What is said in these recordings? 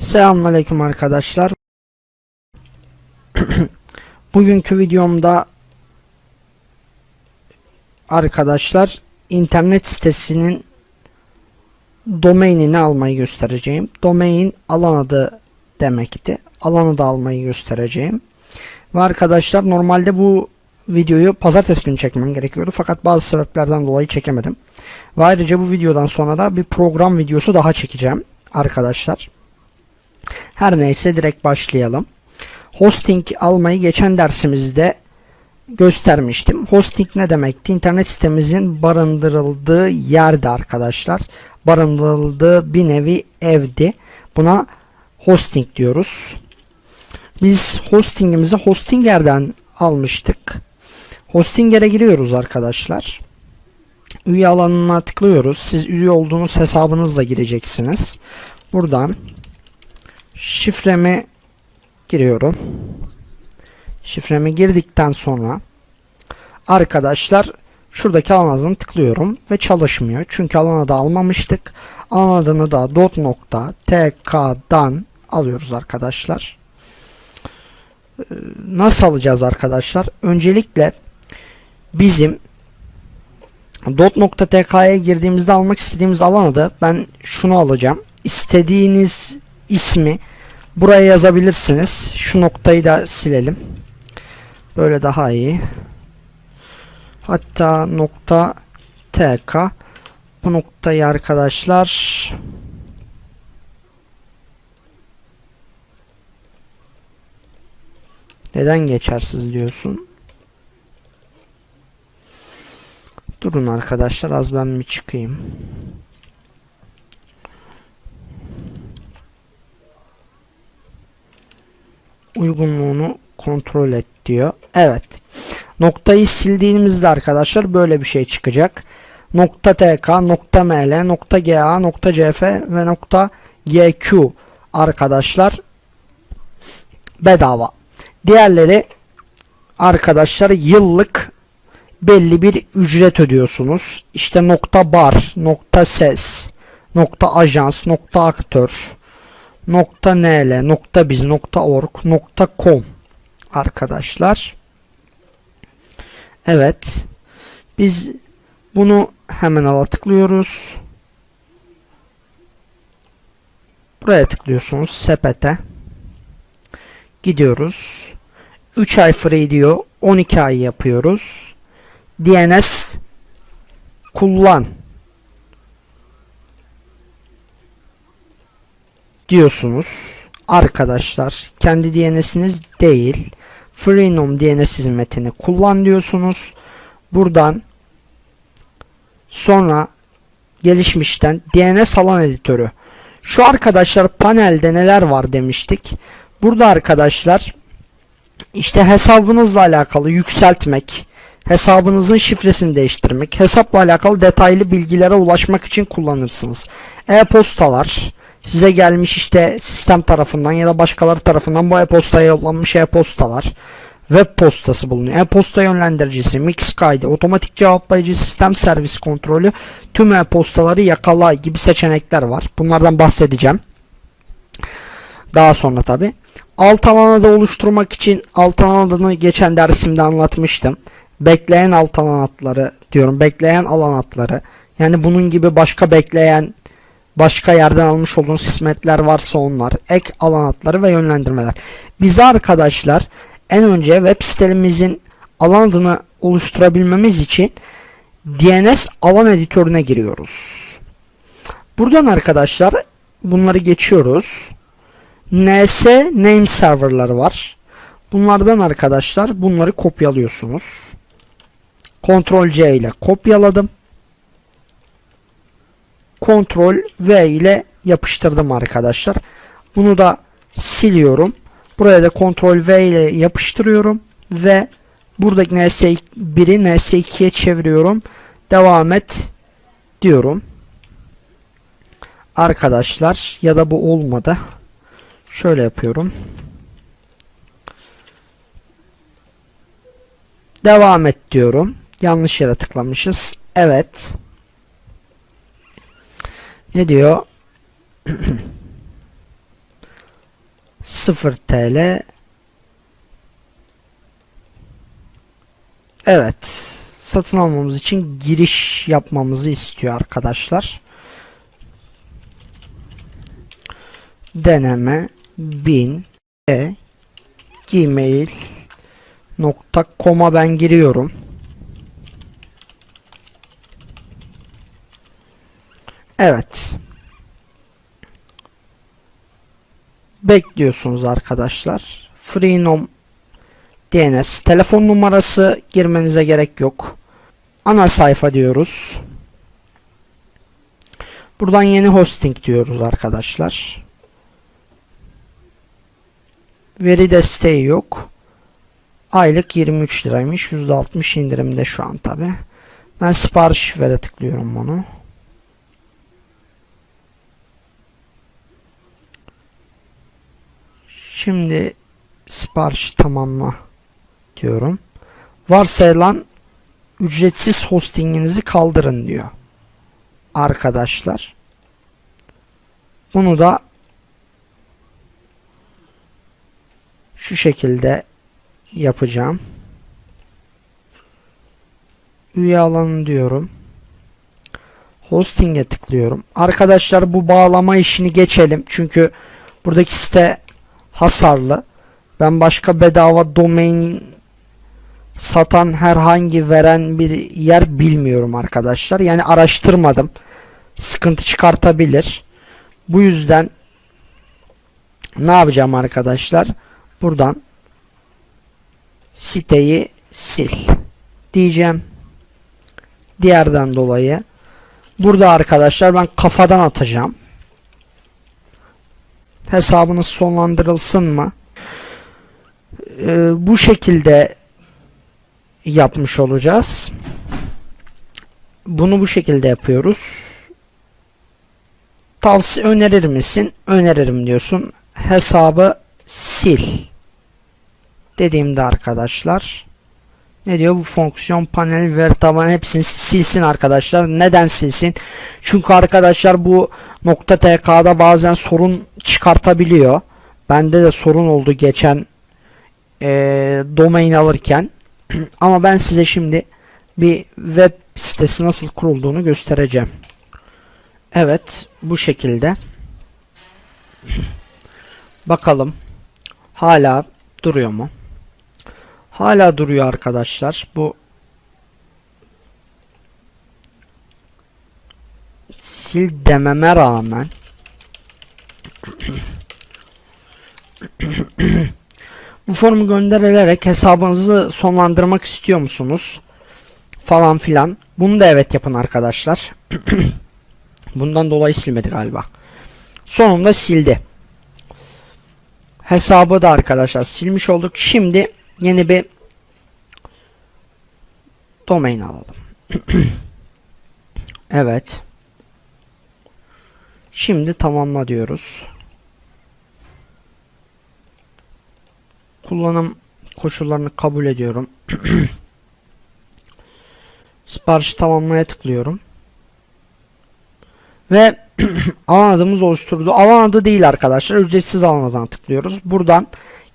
Selamünaleyküm arkadaşlar. Bugünkü videomda arkadaşlar internet sitesinin domainini almayı göstereceğim. Domain alan adı demekti. Alanı da almayı göstereceğim. Ve arkadaşlar normalde bu videoyu pazartesi günü çekmem gerekiyordu. Fakat bazı sebeplerden dolayı çekemedim. Ve ayrıca bu videodan sonra da bir program videosu daha çekeceğim arkadaşlar. Her neyse direkt başlayalım. Hosting almayı geçen dersimizde göstermiştim. Hosting ne demekti? İnternet sitemizin barındırıldığı yerde arkadaşlar. Barındırıldığı bir nevi evdi. Buna hosting diyoruz. Biz hostingimizi Hostinger'den almıştık. Hostinger'e giriyoruz arkadaşlar. Üye alanına tıklıyoruz. Siz üye olduğunuz hesabınızla gireceksiniz. Buradan şifremi giriyorum. Şifremi girdikten sonra arkadaşlar şuradaki alan adını tıklıyorum ve çalışmıyor. Çünkü alan adı almamıştık. Alan adını da dot.tk'dan alıyoruz arkadaşlar. Ee, Nasıl alacağız arkadaşlar? Öncelikle bizim dot.tk'ya girdiğimizde almak istediğimiz alan adı ben şunu alacağım. İstediğiniz ismi buraya yazabilirsiniz. Şu noktayı da silelim. Böyle daha iyi. Hatta nokta tk bu noktayı arkadaşlar neden geçersiz diyorsun? Durun arkadaşlar az ben mi çıkayım? Uygunluğunu kontrol et diyor. Evet. Noktayı sildiğimizde arkadaşlar böyle bir şey çıkacak. Nokta .tk, nokta .ml, nokta .ga, nokta .cf ve nokta .gq arkadaşlar bedava. Diğerleri arkadaşlar yıllık belli bir ücret ödüyorsunuz. İşte nokta bar, nokta ses, nokta ajans, nokta aktör, nokta nl, nokta biz, nokta org, nokta com arkadaşlar. Evet. Biz bunu hemen ala tıklıyoruz. Buraya tıklıyorsunuz sepete. Gidiyoruz. 3 ay free diyor. 12 ay yapıyoruz. DNS kullan diyorsunuz. Arkadaşlar kendi DNS'iniz değil. Freenom DNS hizmetini kullan diyorsunuz. Buradan sonra gelişmişten DNS alan editörü. Şu arkadaşlar panelde neler var demiştik. Burada arkadaşlar işte hesabınızla alakalı yükseltmek, hesabınızın şifresini değiştirmek, hesapla alakalı detaylı bilgilere ulaşmak için kullanırsınız. E-postalar, size gelmiş işte sistem tarafından ya da başkaları tarafından bu e-postaya yollanmış e-postalar web postası bulunuyor. E-posta yönlendiricisi, mix kaydı, otomatik cevaplayıcı sistem servis kontrolü, tüm e-postaları yakala gibi seçenekler var. Bunlardan bahsedeceğim. Daha sonra tabi. Alt alanı da oluşturmak için alt alan adını geçen dersimde anlatmıştım. Bekleyen alt alan adları diyorum. Bekleyen alan adları. Yani bunun gibi başka bekleyen başka yerden almış olduğunuz hizmetler varsa onlar, ek alan adları ve yönlendirmeler. Bize arkadaşlar en önce web sitemizin alan adını oluşturabilmemiz için DNS alan editörüne giriyoruz. Buradan arkadaşlar bunları geçiyoruz. NS name serverları var. Bunlardan arkadaşlar bunları kopyalıyorsunuz. Ctrl C ile kopyaladım. Ctrl V ile yapıştırdım arkadaşlar. Bunu da siliyorum. Buraya da Ctrl V ile yapıştırıyorum ve buradaki NS1'i NS2'ye çeviriyorum. Devam et diyorum. Arkadaşlar ya da bu olmadı. Şöyle yapıyorum. Devam et diyorum. Yanlış yere tıklamışız. Evet. Ne diyor? 0 TL Evet satın almamız için giriş yapmamızı istiyor arkadaşlar. Deneme 1000 e gmail.com'a ben giriyorum. Evet. Bekliyorsunuz arkadaşlar. Freenom DNS telefon numarası girmenize gerek yok. Ana sayfa diyoruz. Buradan yeni hosting diyoruz arkadaşlar. Veri desteği yok. Aylık 23 liraymış. %60 indirimde şu an tabi. Ben sipariş vere tıklıyorum bunu. Şimdi sipariş tamamla diyorum. Varsayılan ücretsiz hostinginizi kaldırın diyor. Arkadaşlar. Bunu da şu şekilde yapacağım. Üye alanı diyorum. Hosting'e tıklıyorum. Arkadaşlar bu bağlama işini geçelim. Çünkü buradaki site hasarlı. Ben başka bedava domain satan herhangi veren bir yer bilmiyorum arkadaşlar. Yani araştırmadım. Sıkıntı çıkartabilir. Bu yüzden ne yapacağım arkadaşlar? Buradan siteyi sil diyeceğim. Diğerden dolayı burada arkadaşlar ben kafadan atacağım. Hesabınız sonlandırılsın mı? Ee, bu şekilde yapmış olacağız. Bunu bu şekilde yapıyoruz. Tavsiye önerir misin? Öneririm diyorsun. Hesabı sil. Dediğimde arkadaşlar ne diyor bu fonksiyon panel veri tabanı hepsini silsin arkadaşlar. Neden silsin? Çünkü arkadaşlar bu nokta .tk'da bazen sorun çıkartabiliyor. Bende de sorun oldu geçen e, domain alırken. Ama ben size şimdi bir web sitesi nasıl kurulduğunu göstereceğim. Evet bu şekilde. Bakalım hala duruyor mu? Hala duruyor arkadaşlar. Bu sil dememe rağmen bu formu gönderilerek hesabınızı sonlandırmak istiyor musunuz? Falan filan. Bunu da evet yapın arkadaşlar. Bundan dolayı silmedi galiba. Sonunda sildi. Hesabı da arkadaşlar silmiş olduk. Şimdi yeni bir domain alalım. evet. Şimdi tamamla diyoruz. Kullanım koşullarını kabul ediyorum. Sipariş tamamlaya tıklıyorum. Ve alan adımız oluşturdu. Alan adı değil arkadaşlar. Ücretsiz alan adına tıklıyoruz. Buradan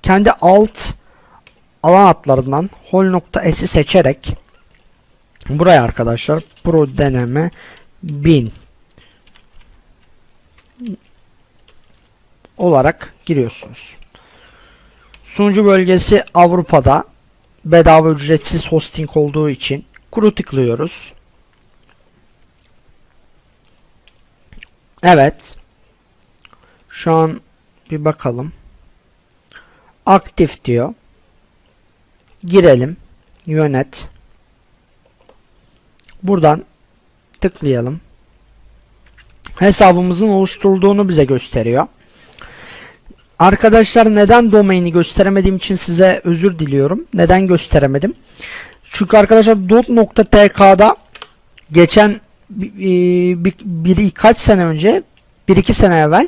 kendi alt alan adlarından hol.s'i seçerek buraya arkadaşlar pro deneme 1000 olarak giriyorsunuz. Sunucu bölgesi Avrupa'da bedava ücretsiz hosting olduğu için kuru tıklıyoruz. Evet. Şu an bir bakalım. Aktif diyor. Girelim. Yönet. Buradan tıklayalım. Hesabımızın oluşturulduğunu bize gösteriyor. Arkadaşlar neden domaini gösteremediğim için size özür diliyorum. Neden gösteremedim? Çünkü arkadaşlar dot.tk'da geçen bir, bir kaç sene önce bir iki sene evvel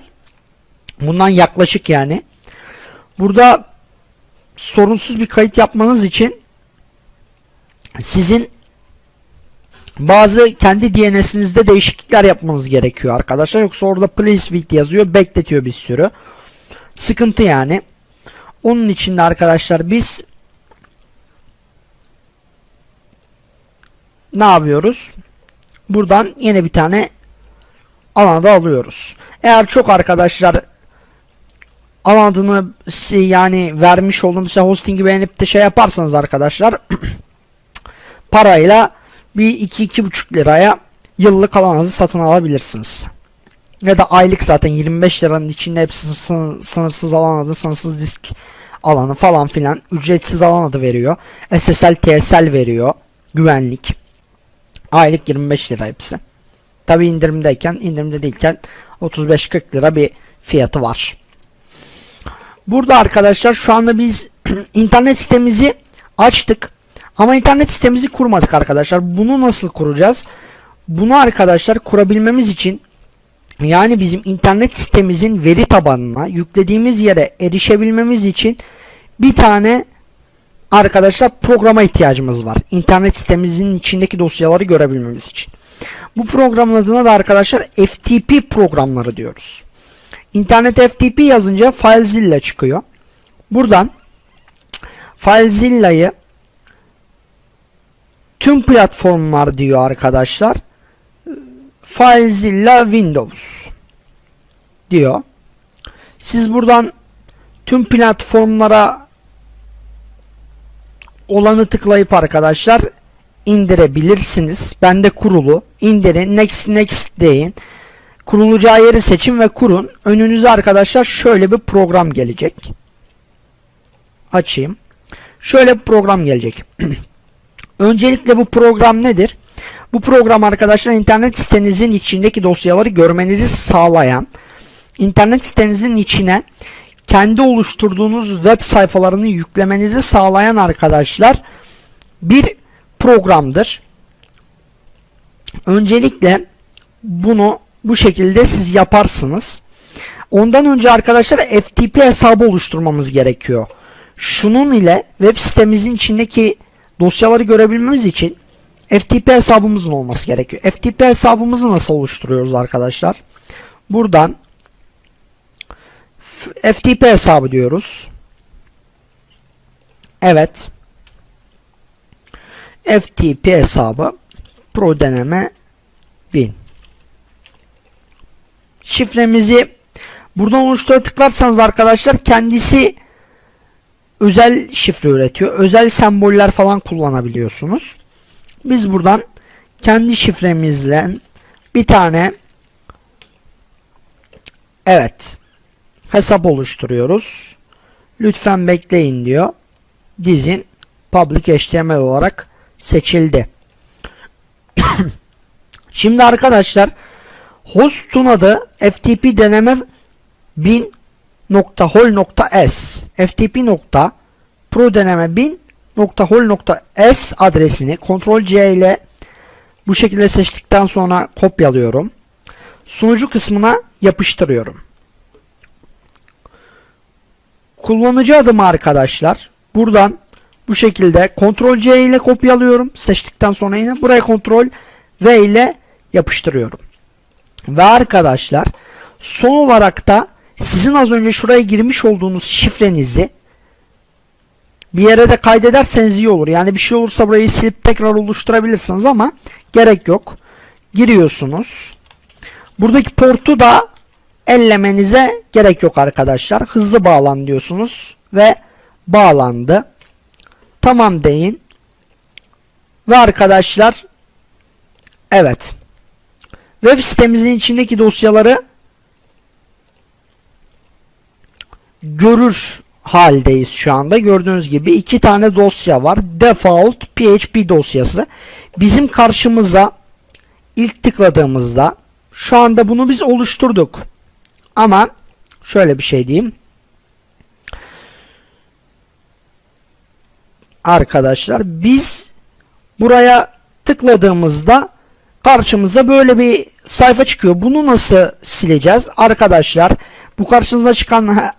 bundan yaklaşık yani burada sorunsuz bir kayıt yapmanız için sizin bazı kendi DNS'inizde değişiklikler yapmanız gerekiyor arkadaşlar. Yoksa orada please wait yazıyor. Bekletiyor bir sürü. Sıkıntı yani. Onun için de arkadaşlar biz ne yapıyoruz? Buradan yine bir tane alanda alıyoruz. Eğer çok arkadaşlar alan yani vermiş olduğunuz işte hosting'i beğenip de şey yaparsanız arkadaşlar parayla bir 2-2,5 liraya yıllık alanınızı satın alabilirsiniz. Ya da aylık zaten 25 liranın içinde hepsi sın- sınırsız alan adı, sınırsız disk alanı falan filan ücretsiz alan adı veriyor. SSL, TSL veriyor. Güvenlik. Aylık 25 lira hepsi. Tabi indirimdeyken, indirimde değilken 35-40 lira bir fiyatı var. Burada arkadaşlar şu anda biz internet sitemizi açtık. Ama internet sitemizi kurmadık arkadaşlar. Bunu nasıl kuracağız? Bunu arkadaşlar kurabilmemiz için yani bizim internet sitemizin veri tabanına yüklediğimiz yere erişebilmemiz için bir tane arkadaşlar programa ihtiyacımız var. İnternet sitemizin içindeki dosyaları görebilmemiz için. Bu programın adına da arkadaşlar FTP programları diyoruz. İnternet FTP yazınca FileZilla çıkıyor. Buradan FileZilla'yı tüm platformlar diyor arkadaşlar. FileZilla Windows diyor. Siz buradan tüm platformlara olanı tıklayıp arkadaşlar indirebilirsiniz. Bende kurulu. İndirin. Next next deyin. Kurulacağı yeri seçin ve kurun. Önünüze arkadaşlar şöyle bir program gelecek. Açayım. Şöyle bir program gelecek. Öncelikle bu program nedir? Bu program arkadaşlar internet sitenizin içindeki dosyaları görmenizi sağlayan, internet sitenizin içine kendi oluşturduğunuz web sayfalarını yüklemenizi sağlayan arkadaşlar bir programdır. Öncelikle bunu bu şekilde siz yaparsınız. Ondan önce arkadaşlar FTP hesabı oluşturmamız gerekiyor. Şunun ile web sitemizin içindeki dosyaları görebilmemiz için FTP hesabımızın olması gerekiyor. FTP hesabımızı nasıl oluşturuyoruz arkadaşlar? Buradan FTP hesabı diyoruz. Evet. FTP hesabı Pro deneme 1000. Şifremizi buradan oluştura tıklarsanız arkadaşlar kendisi özel şifre üretiyor. Özel semboller falan kullanabiliyorsunuz. Biz buradan kendi şifremizle bir tane evet hesap oluşturuyoruz. Lütfen bekleyin diyor. Dizin public HTML olarak seçildi. Şimdi arkadaşlar host'un adı FTP deneme 1000.hol.s ftp nokta pro deneme 1000.hol.s adresini Ctrl C ile bu şekilde seçtikten sonra kopyalıyorum. Sunucu kısmına yapıştırıyorum. Kullanıcı adımı arkadaşlar buradan bu şekilde Ctrl C ile kopyalıyorum. Seçtikten sonra yine buraya Ctrl V ile yapıştırıyorum. Ve arkadaşlar son olarak da sizin az önce şuraya girmiş olduğunuz şifrenizi bir yere de kaydederseniz iyi olur. Yani bir şey olursa burayı silip tekrar oluşturabilirsiniz ama gerek yok. Giriyorsunuz. Buradaki portu da ellemenize gerek yok arkadaşlar. Hızlı bağlan diyorsunuz ve bağlandı. Tamam deyin. Ve arkadaşlar evet. Web sitemizin içindeki dosyaları görür haldeyiz şu anda. Gördüğünüz gibi iki tane dosya var. Default PHP dosyası. Bizim karşımıza ilk tıkladığımızda şu anda bunu biz oluşturduk. Ama şöyle bir şey diyeyim. Arkadaşlar biz buraya tıkladığımızda karşımıza böyle bir sayfa çıkıyor. Bunu nasıl sileceğiz? Arkadaşlar bu karşınıza çıkan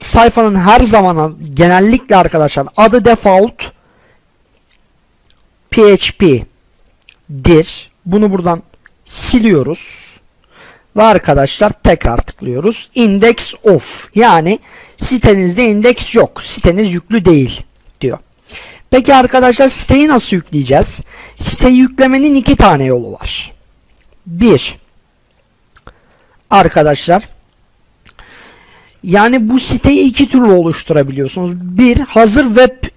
sayfanın her zaman genellikle arkadaşlar adı default PHP dir. Bunu buradan siliyoruz. Ve arkadaşlar tekrar tıklıyoruz. Index off. Yani sitenizde indeks yok. Siteniz yüklü değil diyor. Peki arkadaşlar siteyi nasıl yükleyeceğiz? Siteyi yüklemenin iki tane yolu var. Bir. Arkadaşlar yani bu siteyi iki türlü oluşturabiliyorsunuz. Bir, hazır web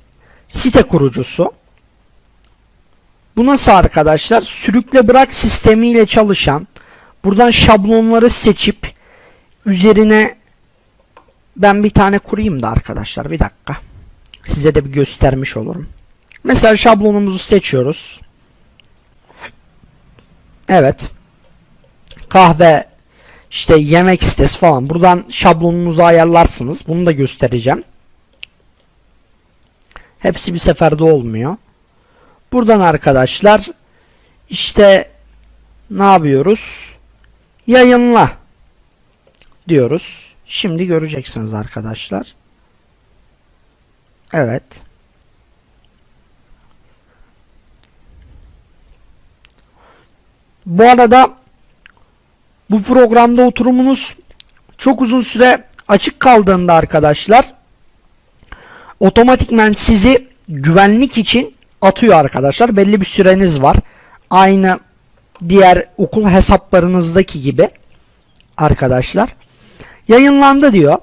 site kurucusu. Bu nasıl arkadaşlar? Sürükle bırak sistemiyle çalışan, buradan şablonları seçip üzerine ben bir tane kurayım da arkadaşlar bir dakika. Size de bir göstermiş olurum. Mesela şablonumuzu seçiyoruz. Evet. Kahve işte yemek sitesi falan. Buradan şablonunuzu ayarlarsınız. Bunu da göstereceğim. Hepsi bir seferde olmuyor. Buradan arkadaşlar işte ne yapıyoruz? Yayınla diyoruz. Şimdi göreceksiniz arkadaşlar. Evet. Bu arada bu programda oturumunuz çok uzun süre açık kaldığında arkadaşlar otomatikmen sizi güvenlik için atıyor arkadaşlar. Belli bir süreniz var. Aynı diğer okul hesaplarınızdaki gibi arkadaşlar. Yayınlandı diyor.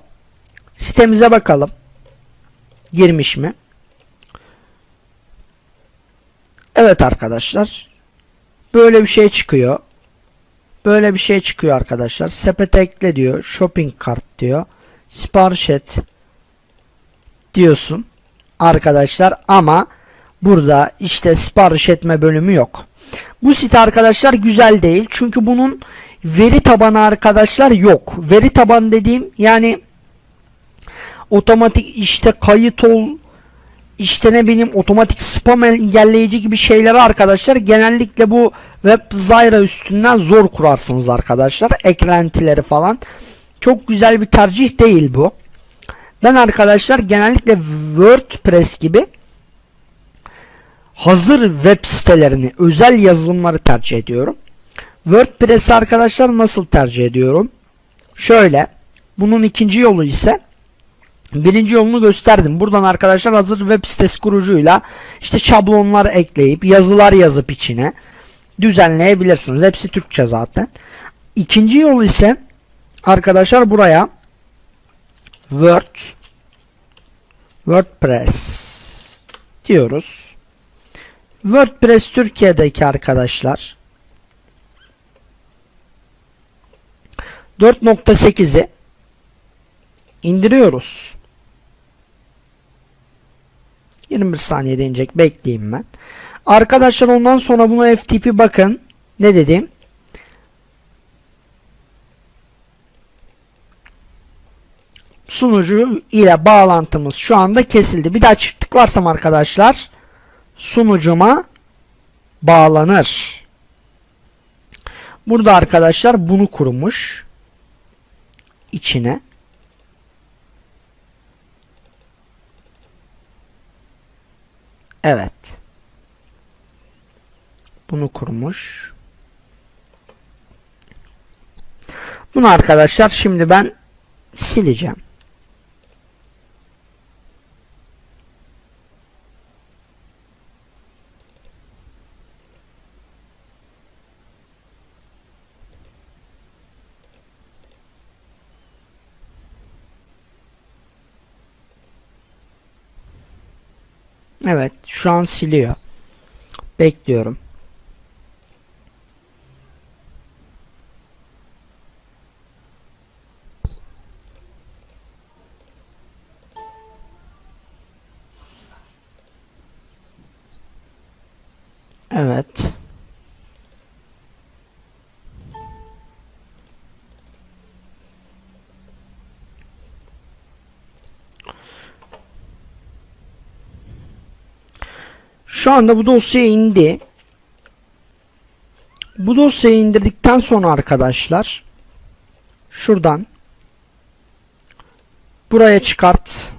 Sitemize bakalım. Girmiş mi? Evet arkadaşlar. Böyle bir şey çıkıyor. Böyle bir şey çıkıyor arkadaşlar. Sepete ekle diyor. Shopping cart diyor. Sipariş et diyorsun arkadaşlar ama burada işte sipariş etme bölümü yok. Bu site arkadaşlar güzel değil. Çünkü bunun veri tabanı arkadaşlar yok. Veri tabanı dediğim yani otomatik işte kayıt ol işte ne bileyim otomatik spam engelleyici gibi şeyleri arkadaşlar genellikle bu web Zyra üstünden zor kurarsınız arkadaşlar. Eklentileri falan. Çok güzel bir tercih değil bu. Ben arkadaşlar genellikle WordPress gibi hazır web sitelerini, özel yazılımları tercih ediyorum. WordPress arkadaşlar nasıl tercih ediyorum? Şöyle. Bunun ikinci yolu ise birinci yolunu gösterdim. Buradan arkadaşlar hazır web sitesi kurucuyla işte şablonlar ekleyip yazılar yazıp içine düzenleyebilirsiniz. Hepsi Türkçe zaten. İkinci yol ise arkadaşlar buraya Word WordPress diyoruz. WordPress Türkiye'deki arkadaşlar 4.8'i indiriyoruz. 21 saniyede inecek. Bekleyeyim ben. Arkadaşlar ondan sonra buna FTP bakın. Ne dedim? Sunucu ile bağlantımız şu anda kesildi. Bir daha çift tıklarsam arkadaşlar sunucuma bağlanır. Burada arkadaşlar bunu kurmuş içine. Evet. Bunu kurmuş. Bunu arkadaşlar şimdi ben sileceğim. Evet şu an siliyor. Bekliyorum. Evet. Şu anda bu dosya indi. Bu dosyayı indirdikten sonra arkadaşlar şuradan buraya çıkart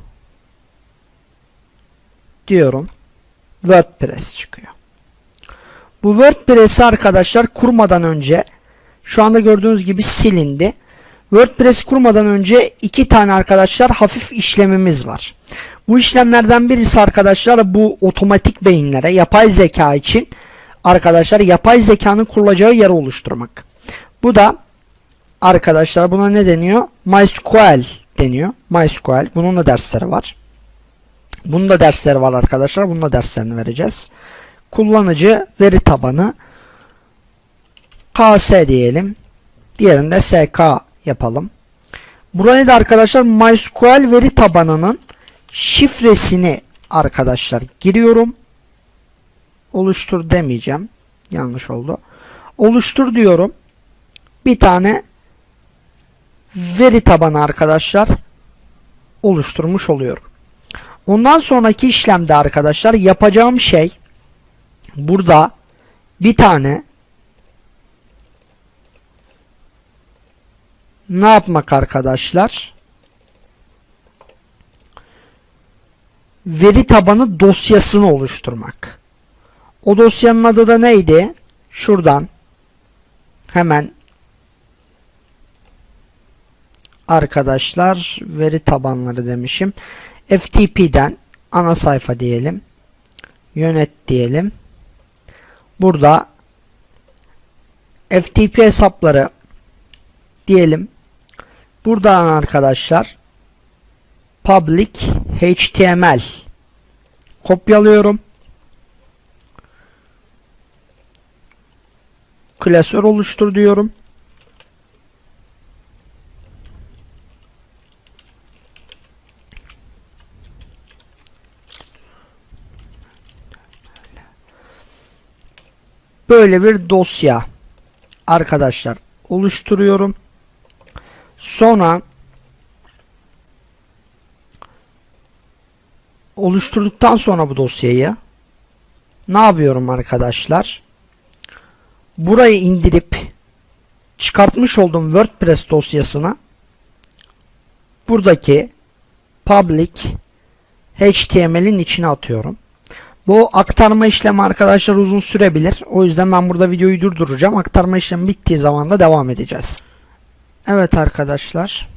diyorum. WordPress çıkıyor. Bu WordPress'i arkadaşlar kurmadan önce Şu anda gördüğünüz gibi silindi. WordPress kurmadan önce iki tane arkadaşlar hafif işlemimiz var. Bu işlemlerden birisi arkadaşlar bu otomatik beyinlere yapay zeka için arkadaşlar yapay zekanın kurulacağı yer oluşturmak. Bu da arkadaşlar buna ne deniyor? MySQL deniyor. MySQL. Bunun da dersleri var. Bunun da dersleri var arkadaşlar. Bunun da derslerini vereceğiz. Kullanıcı veri tabanı KS diyelim. Diğerinde SK yapalım. Buraya da arkadaşlar MySQL veri tabanının şifresini arkadaşlar giriyorum. Oluştur demeyeceğim. Yanlış oldu. Oluştur diyorum. Bir tane veri tabanı arkadaşlar oluşturmuş oluyorum. Ondan sonraki işlemde arkadaşlar yapacağım şey burada bir tane ne yapmak arkadaşlar? Veri tabanı dosyasını oluşturmak. O dosyanın adı da neydi? Şuradan hemen arkadaşlar veri tabanları demişim. FTP'den ana sayfa diyelim. Yönet diyelim. Burada FTP hesapları diyelim. Buradan arkadaşlar public html kopyalıyorum. Klasör oluştur diyorum. Böyle bir dosya arkadaşlar oluşturuyorum. Sonra oluşturduktan sonra bu dosyayı ne yapıyorum arkadaşlar? Burayı indirip çıkartmış olduğum WordPress dosyasına buradaki public HTML'in içine atıyorum. Bu aktarma işlemi arkadaşlar uzun sürebilir. O yüzden ben burada videoyu durduracağım. Aktarma işlemi bittiği zaman da devam edeceğiz. Evet arkadaşlar.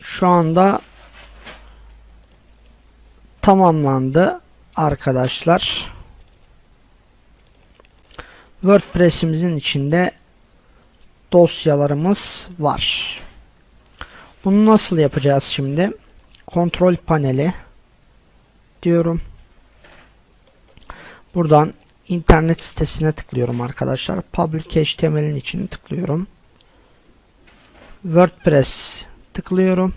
Şu anda tamamlandı arkadaşlar. WordPress'imizin içinde dosyalarımız var. Bunu nasıl yapacağız şimdi? Kontrol paneli diyorum. Buradan internet sitesine tıklıyorum arkadaşlar. Public HTML'in içine tıklıyorum. WordPress tıklıyorum.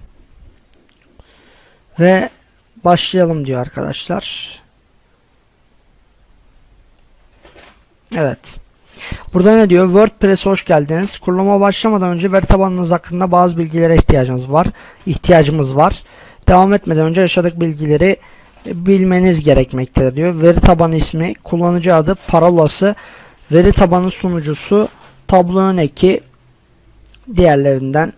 Ve başlayalım diyor arkadaşlar. Evet. Burada ne diyor? WordPress hoş geldiniz. Kuruluma başlamadan önce veri tabanınız hakkında bazı bilgilere ihtiyacınız var. İhtiyacımız var. Devam etmeden önce yaşadık bilgileri bilmeniz gerekmektedir diyor. Veri tabanı ismi, kullanıcı adı, parolası, veri tabanı sunucusu, tablo örneki diğerlerinden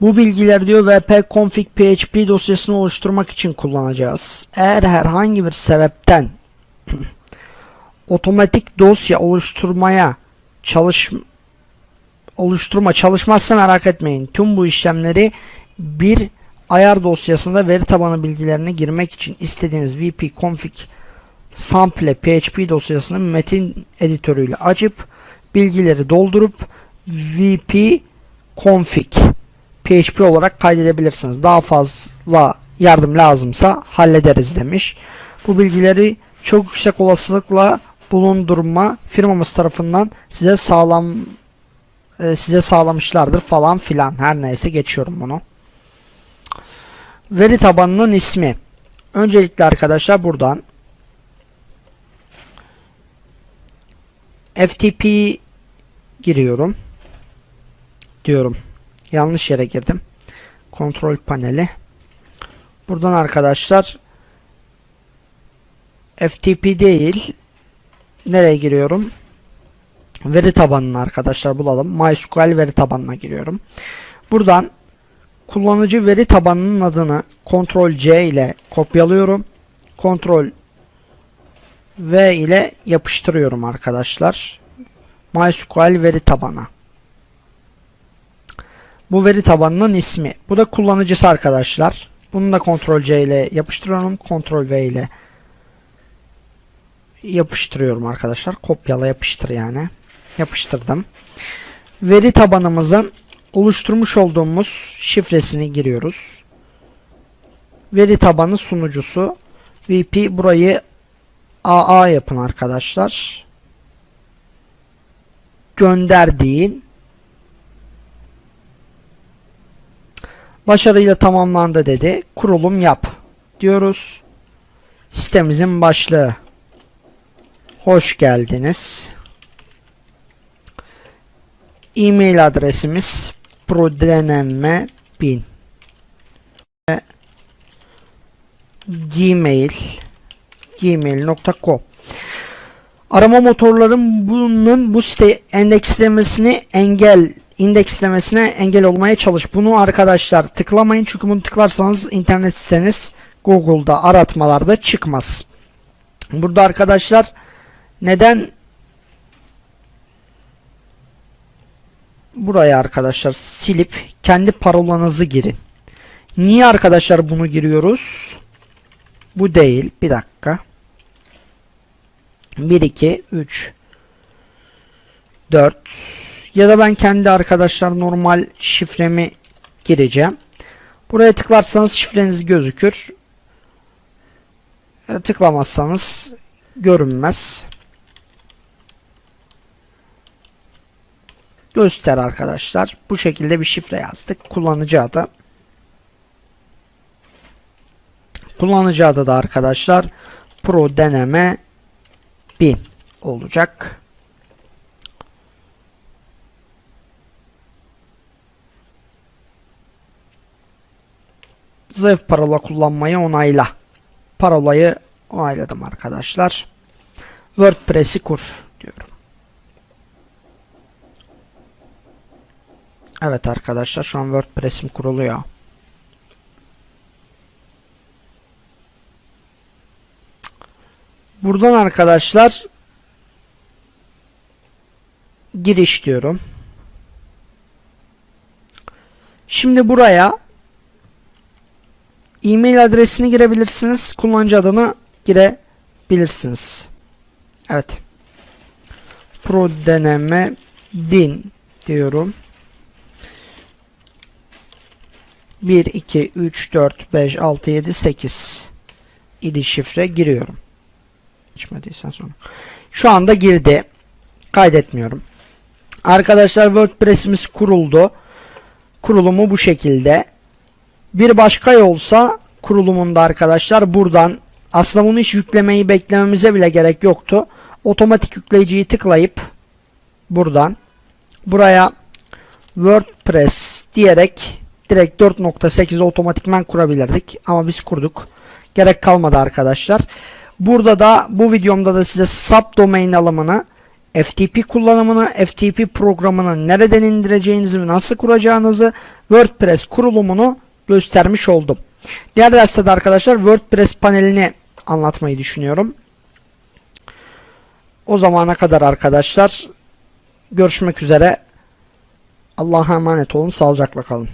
bu bilgiler diyor wp config php dosyasını oluşturmak için kullanacağız. Eğer herhangi bir sebepten otomatik dosya oluşturmaya çalış oluşturma çalışmazsa merak etmeyin. Tüm bu işlemleri bir ayar dosyasında veri tabanı bilgilerini girmek için istediğiniz vp config sample php dosyasını metin editörüyle açıp bilgileri doldurup vp config php olarak kaydedebilirsiniz. Daha fazla yardım lazımsa hallederiz demiş. Bu bilgileri çok yüksek olasılıkla bulundurma firmamız tarafından size sağlam e, size sağlamışlardır falan filan. Her neyse geçiyorum bunu. Veri tabanının ismi. Öncelikle arkadaşlar buradan FTP giriyorum. Diyorum. Yanlış yere girdim. Kontrol paneli. Buradan arkadaşlar FTP değil. Nereye giriyorum? Veri tabanına arkadaşlar bulalım. MySQL veri tabanına giriyorum. Buradan kullanıcı veri tabanının adını Ctrl C ile kopyalıyorum. Ctrl V ile yapıştırıyorum arkadaşlar. MySQL veri tabanı. Bu veri tabanının ismi. Bu da kullanıcısı arkadaşlar. Bunu da Ctrl C ile yapıştırıyorum. Ctrl V ile yapıştırıyorum arkadaşlar. Kopyala yapıştır yani. Yapıştırdım. Veri tabanımızın oluşturmuş olduğumuz şifresini giriyoruz. Veri tabanı sunucusu VP burayı AA yapın arkadaşlar. Gönder deyin. Başarıyla tamamlandı dedi. Kurulum yap diyoruz. Sitemizin başlığı. Hoş geldiniz. E-mail adresimiz prodeneme1000 gmail gmail.com Arama motorların bunun bu site endekslemesini engel indekslemesine engel olmaya çalış. Bunu arkadaşlar tıklamayın çünkü bunu tıklarsanız internet siteniz Google'da aratmalarda çıkmaz. Burada arkadaşlar neden buraya arkadaşlar silip kendi parolanızı girin. Niye arkadaşlar bunu giriyoruz? Bu değil. Bir dakika. 1 2 3 4 ya da ben kendi arkadaşlar normal şifremi gireceğim. Buraya tıklarsanız şifreniz gözükür. Tıklamazsanız görünmez. Göster arkadaşlar. Bu şekilde bir şifre yazdık. Kullanıcı adı. Kullanıcı adı da arkadaşlar Pro deneme 1000 olacak. Zayıf parola kullanmayı onayla. Parolayı onayladım arkadaşlar. WordPress'i kur diyorum. Evet arkadaşlar şu an WordPress'im kuruluyor. Buradan arkadaşlar giriş diyorum. Şimdi buraya e-mail adresini girebilirsiniz. Kullanıcı adını girebilirsiniz. Evet. Pro deneme 1000 diyorum. 1 2 3 4 5 6 7 8 idi şifre giriyorum. İçmediysen sonra. Şu anda girdi. Kaydetmiyorum. Arkadaşlar WordPress'imiz kuruldu. Kurulumu bu şekilde. Bir başka yolsa kurulumunda arkadaşlar buradan aslında bunu hiç yüklemeyi beklememize bile gerek yoktu. Otomatik yükleyiciyi tıklayıp buradan buraya WordPress diyerek direkt 4.8 otomatikman kurabilirdik ama biz kurduk. Gerek kalmadı arkadaşlar. Burada da bu videomda da size subdomain alımını, FTP kullanımını, FTP programını nereden indireceğinizi nasıl kuracağınızı, WordPress kurulumunu göstermiş oldum. Diğer derste de arkadaşlar WordPress panelini anlatmayı düşünüyorum. O zamana kadar arkadaşlar görüşmek üzere. Allah'a emanet olun. Sağlıcakla kalın.